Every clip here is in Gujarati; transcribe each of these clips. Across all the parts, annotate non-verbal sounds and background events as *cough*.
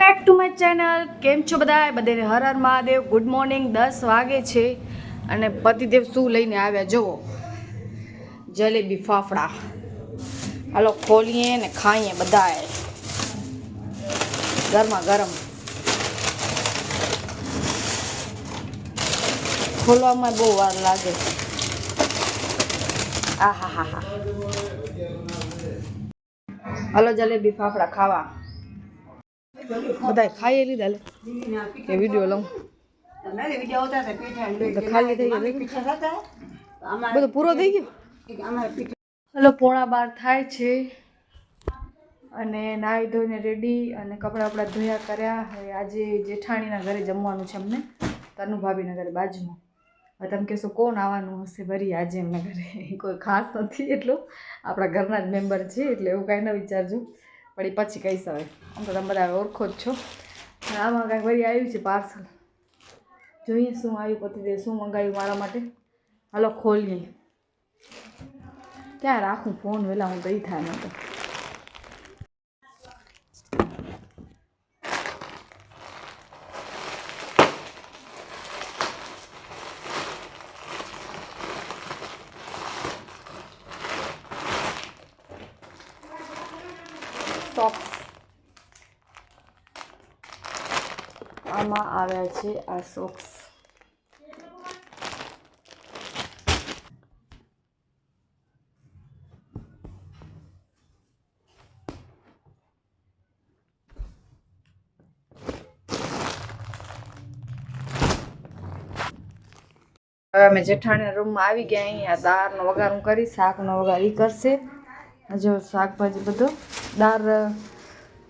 બેક ટુ માય ચેનલ કેમ છો બધા બધાને હર હર મહાદેવ. ગુડ મોર્નિંગ દસ વાગે છે અને પતિદેવ શું લઈને આવ્યા? જુઓ. જલેબી ફાફડા. હાલો, ખોલીએ ને ખાઈએ બધાએ ગરમા ગરમ. ખોલવામાં બહુ વાર લાગે. આ હા હા હા હાલો, જલેબી ફાફડા ખાવા. બધા ખાઈ લીધા લે. કે વીડિયો લઉં. ખાલી થઈ ગયું. બધું પૂરો થઈ ગયો? હલો પોણા બાર થાય છે. અને નાહી ધોઈને રેડી અને કપડાં બપડા ધોયા કર્યા. હવે આજે જેઠાણીના ઘરે જમવાનું છે અમને. તનુ ભાભીના ઘરે બાજુમાં. હવે તમે કહેશો કોણ આવવાનું હશે ભરી આજે એમના ઘરે? *laughs* કોઈ ખાસ નથી એટલું. આપણા ઘરના જ મેમ્બર છે એટલે એવું કાંઈ ન વિચારજો. પણ પછી કહીશ હવે. આમ તો તમે બધા ઓળખો જ છો. આમાં કાંઈક વળી આવ્યું છે પાર્સલ જોઈએ શું આવ્યું પતિદેવ શું મંગાવ્યું મારા માટે. હાલો ખોલીએ. ક્યાં રાખું ફોન વહેલા હું ગઈ થાય મને તો સોક્સ આમાં આવ્યા છે આ સોક્સ હવે અમે જેઠાણીના રૂમમાં આવી ગયા, અહીંયા દાળનો વઘાર હું કરી, શાકનો વઘાર ઈ કરશે. જો શાકભાજી બધો, દાળ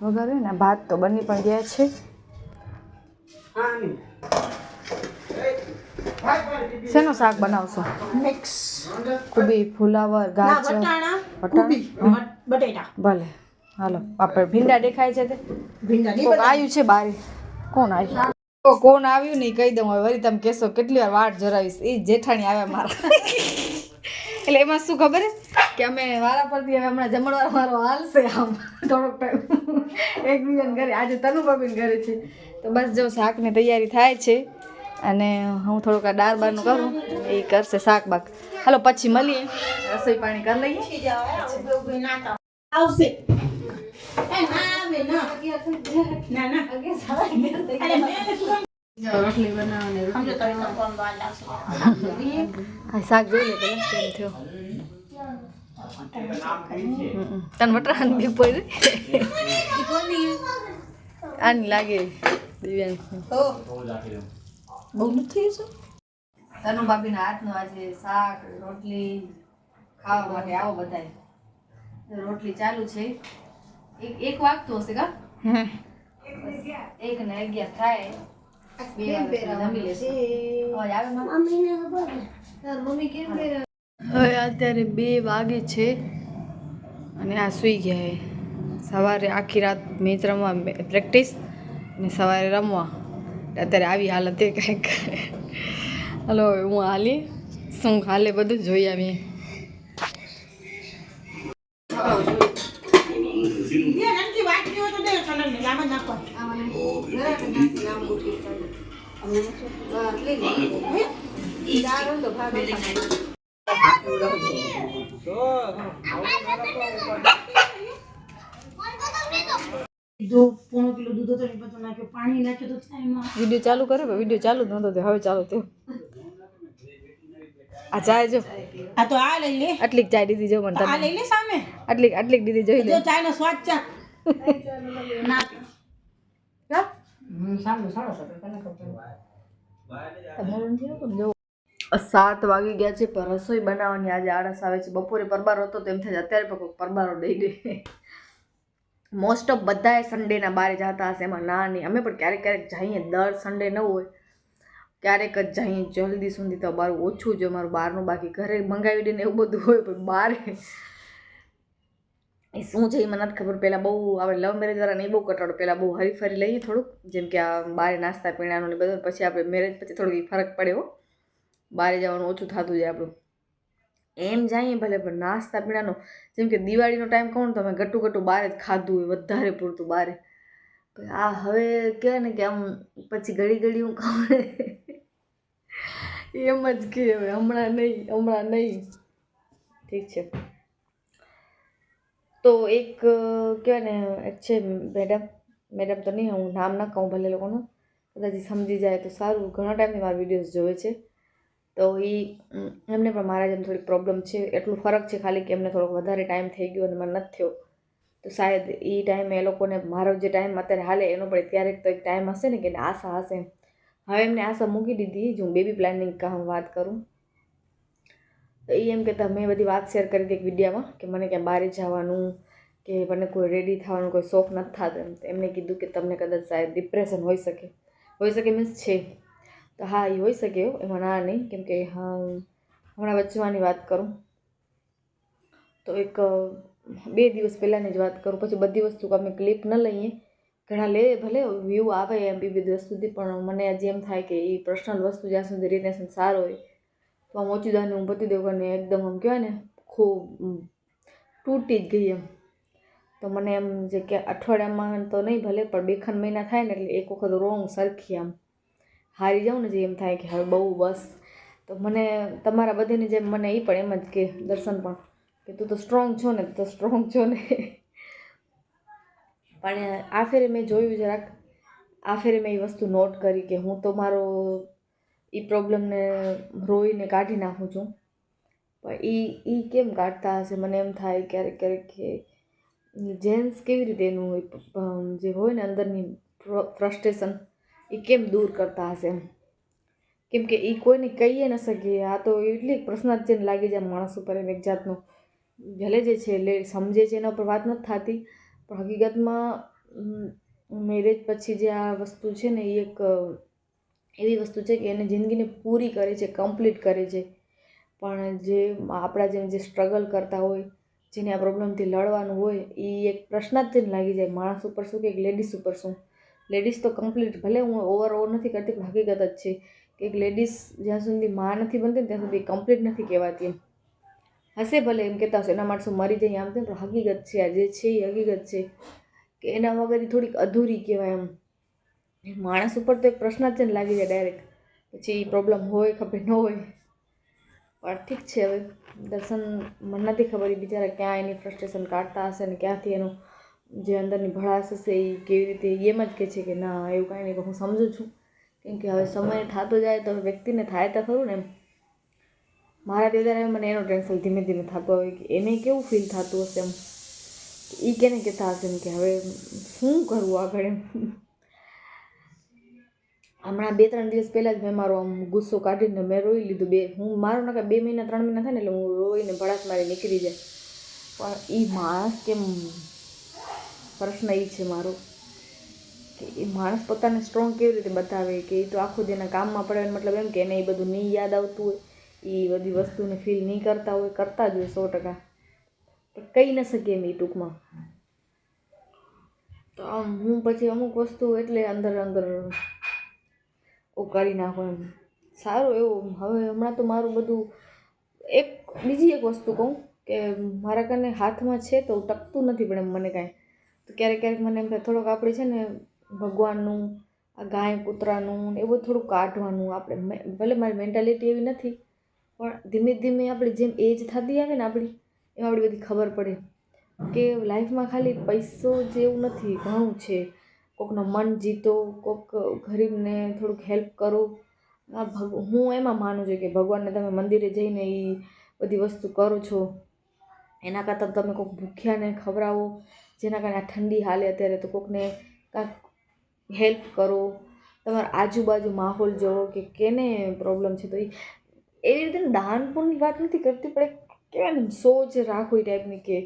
વઘાર્યો ને, ભાત તો બની પણ ગયા છે. શેનું શાક બનાવશો? મિક્સ. કુબી ફુલાવર ગાજર વટાણા? બટેટા. ભલે. હાલો આપણે ભીંડા દેખાય છે તે? ભીંડા આવ્યું છે બારે? કોણ આવ્યું ઓ, કોણ આવ્યું નહીં? કહી દઉં હવે. વળી તમે કહેશો કેટલી વાર વાટ જરાવીશ એ જેઠાણી આવ્યા મારા. એટલે એમાં શું ખબર છે કે અમે વારા પરથી હવે હમણાં જમણવાર મારો હાલશે આમ. થોડોક ટાઈમ એકબીજાને ઘરે. આજે તનુ બાબીને ઘરે છે. તો બસ જો શાકની તૈયારી થાય છે અને હું થોડુંક આ દાળ બારનું કરું એ કરશે શાક બાક. હાલો પછી મળીએ. રસોઈ પાણી કરી લઈએ. આવશે. રોટલી બનાવવાની શાક જોઈ લે પેલા કેમ થયો. તને વટરાણ બી પડી આની લાગે. દિવ્યાંશની તો બહુ નથી શું તનુ ભાભીના હાથનું આજે શાક રોટલી ખાવા માટે આવો બધાય રોટલી ચાલુ છે એક એક વાગતું હશે કા એક ને અગિયાર થાય? હવે અત્યારે બે વાગે છે અને આ સૂઈ ગયા સવારે આખી રાત મેચ રમવા પ્રેક્ટિસ અને સવારે રમવા. અત્યારે આવી હાલત એ કંઈક. હલો, હવે હું હાલી. શું હાલે બધું જોઈ આવીએ. દે જ દૂધ હતો બધું નાખ્યું પાણી નાખ્યું તો થાય એમાં. વીડિયો ચાલુ કર્યો વીડિયો ચાલુ જ નહોતો હવે ચાલુ થયો. આ ચાય જો. આ તો આ લઈ લે. આટલી ચાય દીધી જો મને આ લઈ લે સામે. આટલીક આટલી દીધી જોઈ લે. જો ચાયનો સ્વાદ ચા. ના? જો. સાત વાગી ગયા છે પણ રસોઈ બનાવવાની આજે આળસ આવે છે. બપોરે પરબાર હતો તેમ થાય અત્યારે પરબારો દઈ દે. મોસ્ટ ઓફ બધાએ સન્ડેના બારે જતા હશે, એમાં ના નહીં. અમે પણ ક્યારેક ક્યારેક જઈએ, દર સન્ડે ન હોય. ક્યારેક જ જઈએ, જલ્દી સુધી તો બારું ઓછું જ અમારું બહારનું બાકી ઘરે મંગાવી દઈને એવું બધું હોય, પણ બારે. એ શું છે એ મને નથી ખબર. પહેલાં બહુ આપણે લવ મેરેજ વાળા નહીં બહુ કટાડો. પહેલાં બહુ હરીફરી લઈએ થોડુંક, જેમ કે આ બારે નાસ્તા, પીણાનું ને બધું પછી આપણે મેરેજ પછી થોડુંક ફરક ફરક પડ્યો બારે જવાનું ઓછું થતું જાય આપણું. એમ જાઈએ ભલે, પણ નાસ્તા પીણાનો, જેમ કે દિવાળીનો ટાઈમ કહું તો અમે ગટું ગટું બહાર જ ખાધું હોય, વધારે પૂરતું બહારે આ હવે કહેવાય ને કે આમ પછી ઘડી ઘડી હું ખાઉં. એમ જ કે હવે, હમણાં નહીં હમણાં નહીં. ઠીક છે. તો એક કહેવાય ને, એક છે મેડમ મેડમ તો નહીં, હું નામ ના કહું ભલે લોકોનું. કદાચ સમજી જાય તો સારું. ઘણા ટાઈમથી મારા વિડીયોઝ જોવે છે. તો એ એમને પણ મારા જેમ થોડીક પ્રોબ્લેમ છે, એટલું ફરક છે ખાલી કે એમને થોડોક વધારે ટાઈમ થઈ ગયો અને મને નથી થયો. તો શાયદ એ ટાઈમે એ લોકોને, મારો જે ટાઈમ અત્યારે હાલે એનો પણ ક્યારેક તો એક ટાઈમ હશે ને કે આશા હશે હવે એમને આશા મૂકી દીધી, જો હું બેબી પ્લાનિંગ કામ વાત કરું. તો એ એમ કહેતા, મેં બધી વાત શેર કરી હતી એક વિડીયામાં કે મને ક્યાં બહાર જવાનું, કે મને કોઈ રેડી થવાનો, કોઈ શોખ નથી થતો એમ. એમને કીધું કે તમને કદાચ સાહેબ ડિપ્રેશન હોઈ શકે. હોઈ શકે મીન્સ છે. તો હા, એ હોઈ શકે એવું. એમાં ના નહીં, કેમ કે હમણાં વચવાની વાત કરું. તો એક, બે દિવસ પહેલાંની જ વાત કરું. પછી બધી વસ્તુ અમે ક્લિપ ન લઈએ. ઘણા લે, ભલે વ્યૂ આવે એમ બી બધી સુધી, પણ મને આજે એમ થાય કે એ પર્સનલ વસ્તુ જ્યાં સુધી રિલેશન સારો હોય, તો આમ ઓછી દાને હું બધી દઉં એકદમ આમ કહેવાય ને, ખૂબ તૂટી જ ગઈ એમ. તો મને એમ જે કે અઠવાડિયામાં તો નહીં ભલે, પણ બે ખંડ મહિના થાય ને એટલે એક વખત રોંગ સરખી આમ. હારી જાઉં ને જે એમ થાય કે હવે બહુ બસ. તો મને, તમારા બધાની જેમ મને એ પણ એમ જ કે દર્શન પણ, કે તું તો સ્ટ્રોંગ છો ને, તું સ્ટ્રોંગ છો ને. પણ આ ફેરે મેં જોયું જરાક, આ ફેરે મેં એ વસ્તુ નોટ કરી કે હું તો મારો એ પ્રોબ્લેમને રોઈને કાઢી નાખું છું. પણ એ એ કેમ કાઢતા હશે? મને એમ થાય ક્યારેક ક્યારેક કે જેન્ટ્સ કેવી રીતે એનું જે હોય ને અંદરની ફ્રસ્ટ્રેશન એ કેમ દૂર કરતા હશે કેમ કે એ કોઈને કહીએ ન શકીએ. આ તો એટલી પ્રશ્નાર્થ જેને લાગી જાય માણસ ઉપર એક જાતનું. ભલે જે છે એટલે સમજે છે એના ઉપર વાત નથી થતી, પણ હકીકતમાં મેરેજ પછી જે આ વસ્તુ છે ને એ એક, એવી વસ્તુ છે કે એને જિંદગીને પૂરી કરે છે, કમ્પ્લીટ કરે છે. પણ જે આપણા જેમ જે સ્ટ્રગલ કરતા હોય, જેને આ પ્રોબ્લેમથી લડવાનું હોય એ એક પ્રશ્ન જેને લાગી જાય. માણસ ઉપર શું કે લેડીઝ ઉપર શું? લેડીઝ તો કમ્પ્લીટ ભલે હું ઓવર ઓવર નથી કરતી, પણ હકીકત જ છે કે એક લેડીઝ જ્યાં સુધી માં નથી બનતી ને ત્યાં સુધી કમ્પ્લીટ નથી કહેવાતી. એમ હશે ભલે એમ કહેતા હશે, એના માણસો મરી જાય આમ તેમ, પણ હકીકત છે, આ જે છે એ હકીકત છે કે એના વગર થોડીક અધૂરી કહેવાય એમ માણસ ઉપર તો એક પ્રશ્ન જ ને લાગી જાય ડાયરેક્ટ પછી પ્રોબ્લેમ હોય ખબર ન હોય. પણ ઠીક છે હવે. દર્શન, મને નથી ખબર એ બિચારા ક્યાં એની ફ્રસ્ટ્રેશન કાઢતા હશે ને ક્યાંથી એનું જે અંદરની ભળાશ હશે એ કેવી રીતે, એમ જ કહે છે કે ના, એવું કાંઈ નહીં હું સમજું છું. કેમ કે હવે સમય થતો જાય તો વ્યક્તિને થાય તો ખરું ને એમ. મારા ત્યારે મને એનો ટેન્શન ધીમે ધીમે થતો હોય કે એને કેવું ફીલ થતું હશે એમ. એ કેને કહેતા હશે એમ કે હવે શું કરવું આગળ એમ. હમણાં બે ત્રણ દિવસ પહેલાં જ મેં મારો આમ ગુસ્સો કાઢીને મેં રોઈ લીધું બે, હું મારો નકા બે મહિના, ત્રણ મહિના થાય ને એટલે હું રોઈને ભડાસ મારી નીકળી જાય. પણ એ માણસ કેમ પ્રશ્ન એ છે મારો કે એ માણસ પોતાને સ્ટ્રોંગ કેવી રીતે બતાવે કે એ તો આખું જેના કામમાં પડે મતલબ એમ કે એને એ બધું નહીં યાદ આવતું હોય એ બધી વસ્તુને ફીલ નહીં કરતા હોય, કરતા જ હોય સો ટકા. કહી ન શકીએ એમ એ ટૂંકમાં. તો આમ હું પછી અમુક વસ્તુ એટલે અંદર અંદર ઓ કરી નાખું એમ. સારું એવું, હવે હમણાં તો મારું બધું એક, બીજી એક વસ્તુ કહું કે મારા કને હાથમાં છે તો ટકતું નથી પણ એમ મને કાંઈ. તો ક્યારેક ક્યારેક મને એમ થાય, થોડોક આપણે છે ને ભગવાનનું, આ ગાય કૂતરાનું એવું થોડુંક કાઢવાનું આપણે ભલે મારી મેન્ટાલિટી એવી નથી, પણ ધીમે ધીમે આપણે જેમ એજ થતી આવે ને આપણી, એમ આપણી બધી ખબર પડે કે લાઈફમાં ખાલી પૈસો જેવું નથી, ઘણું છે. કોકનો મન જીતો, કોક ગરીબને થોડુંક હેલ્પ કરો. આ ભગ, હું એમાં માનું છું કે ભગવાનને તમે મંદિરે જઈને એ બધી વસ્તુ કરો છો. એના કરતાં તમે કોઈક ભૂખ્યાને ખવડાવો. જેના કારણે આ ઠંડી હાલે અત્યારે તો કોકને કાંઈક હેલ્પ કરો. તમારા આજુબાજુ માહોલ જોવો કે કેને પ્રોબ્લેમ છે. તો એ એવી રીતે દાન પુણ્યની વાત નથી કરતી, પણ એક કહેવાય ને સોચ રાખો એ ટાઈપની કે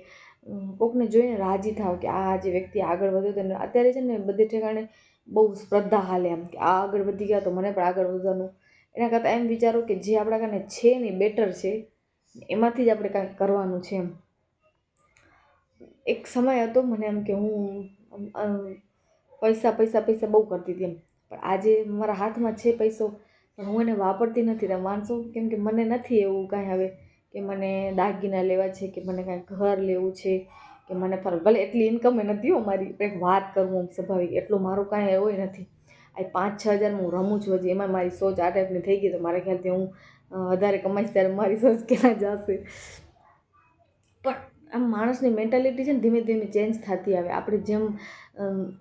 કોકને જોઈને રાજી થાવ કે આ જે વ્યક્તિ આગળ વધ્યો તો અત્યારે છે ને બધે ઠેકાણે બહુ સ્પર્ધા હાલે એમ કે આ આગળ વધી ગયા તો મને પણ આગળ વધવાનું. એના કરતાં એમ વિચારો કે જે આપણા કારણે છે ને બેટર છે, એમાંથી જ આપણે કાંઈક કરવાનું છે એમ. એક સમય હતો મને એમ કે હું પૈસા પૈસા પૈસા બહુ કરતી હતી એમ. પણ આજે મારા હાથમાં છે પૈસો, પણ હું એને વાપરતી નથી તમે માનશો કેમ કે મને નથી એવું કાંઈ હવે કે મને દાગીના લેવા છે, કે મને કાંઈ ઘર લેવું છે, કે મને ફરક ભલે એટલી ઇન્કમ નથી હો મારી એક વાત કરું હું સ્વાભાવિક, એટલું મારું કાંઈ એવું નથી. આ પાંચ છ હજારમાં હું રમું છું હજી, એમાં મારી સોચ આ ટાઈપની થઈ ગઈ તો મારા ખ્યાલથી હું વધારે કમાઈશ ત્યારે મારી સોચ ક્યાં જશે. પણ આમ માણસની મેન્ટાલિટી છે ને ધીમે ધીમે ચેન્જ થતી આવે. આપણે જેમ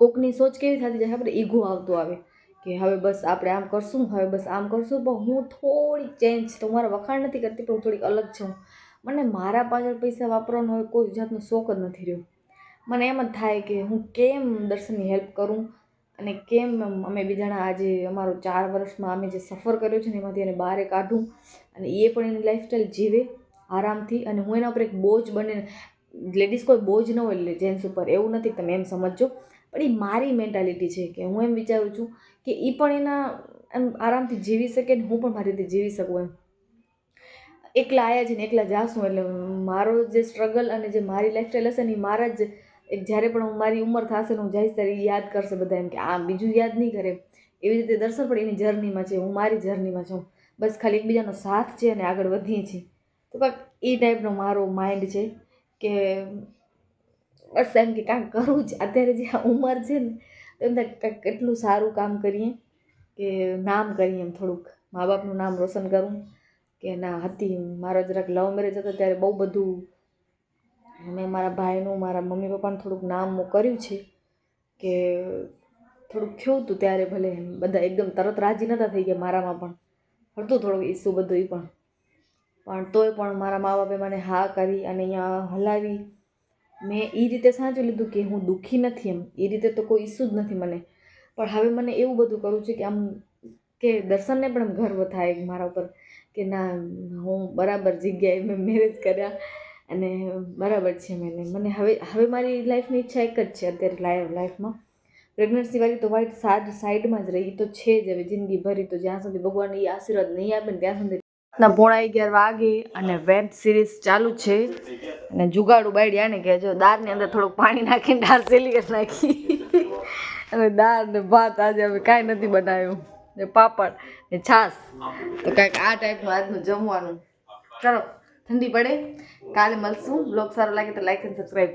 કોકની સોચ કેવી થતી જાય આપણે ઈગો આવતો આવે કે હવે બસ આપણે આમ કરશું, હવે બસ આમ કરશું. પણ હું થોડીક ચેન્જ તો મારા વખાણ નથી કરતી, પણ હું થોડીક અલગ છું. મને મારા પાછળ પૈસા વાપરવાનો હવે કોઈ જાતનો શોખ જ નથી રહ્યો. મને એમ જ થાય કે હું કેમ દર્શનની હેલ્પ કરું અને કેમ અમે બીજાના આજે અમારો ચાર વર્ષમાં અમે જે સફર કર્યો છે ને એમાંથી એને બહાર કાઢું અને એ પણ એની લાઈફસ્ટાઈલ જીવે. આરામથી અને હું એના ઉપર એક બોજ બને લેડીઝ કોઈ બોજ ન હોય જેન્ટ્સ ઉપર, એવું નથી, તમે એમ સમજજો. પણ એ મારી મેન્ટાલિટી છે કે હું એમ વિચારું છું કે એ પણ એના એમ આરામથી જીવી શકે ને હું પણ મારી રીતે જીવી શકું એમ. એકલા આવ્યા છે ને એકલા જાશું એટલે મારો જે સ્ટ્રગલ અને જે મારી લાઈફસ્ટાઈલ હશે ને એ મારા જ એક જ્યારે પણ હું મારી ઉંમર થશે ને હું જઈશ ત્યારે યાદ કરશે બધા એમ કે આ બીજું યાદ નહીં કરે. એવી રીતે દર્શન પણ એની જર્નીમાં છે, હું મારી જર્નીમાં છું. બસ ખાલી એકબીજાનો સાથ છે અને આગળ વધીએ છીએ. તો એ ટાઈપનો મારો માઇન્ડ છે કે બસ એમ કે કાંઈક કરવું જ અત્યારે જે આ ઉંમર છે ને એમ થાય કાંઈક એટલું સારું કામ કરીએ કે નામ કરીએ એમ થોડુંક. મા બાપનું નામ રોશન કરું કે ના, હતી મારો જરાક લવ મેરેજ હતો ત્યારે બહુ બધું મેં મારા ભાઈનું, મારા મમ્મી પપ્પાનું થોડુંક નામ કર્યું છે કે થોડુંક થયું હતું ત્યારે ભલે બધા એકદમ તરત રાજી નહોતા થઈ ગયા મારામાં પણ. હતું થોડુંક ઈસુ બધું એ પણ. પણ તોય પણ મારા મા બાપે મને હા કરી અને અહીંયા હલાવી. મેં એ રીતે સાચું લીધું કે હું દુઃખી નથી એમ. એ રીતે તો કોઈ ઇસ્યુ જ નથી મને. પણ હવે મને એવું બધું કરવું છે કે આમ કે દર્શનને પણ ગર્વ થાય મારા ઉપર કે ના, હું બરાબર જગ્યાએ મેં મેરેજ કર્યા અને બરાબર છે મને મને હવે હવે મારી લાઈફની ઈચ્છા એક જ છે અત્યારે લાઈફ લાઈફમાં પ્રેગ્નન્સી વાળી તો વાઈટ સાઈડ સાઈડમાં જ રહી. તો છે જ હવે જિંદગી ભરી તો જ્યાં સુધી ભગવાન એ આશીર્વાદ નહીં આપે ને ત્યાં સુધી ના, પોણા અગિયાર વાગે અને વેબ સિરીઝ ચાલુ છે. અને જુગાડું બાયડી ને કે જો દાળની અંદર થોડુંક પાણી નાખીને દાળ સેલી નાખી. અને દાળ ને ભાત આજે હવે કાંઈ નથી બનાવ્યું. ને પાપડ ને છાશ તો કાંઈક આ ટાઈપનું આજનું જમવાનું. ચલો, ઠંડી પડે. કાલે મળશું. બ્લોગ સારો લાગે તો લાઈક અને સબસ્ક્રાઈબ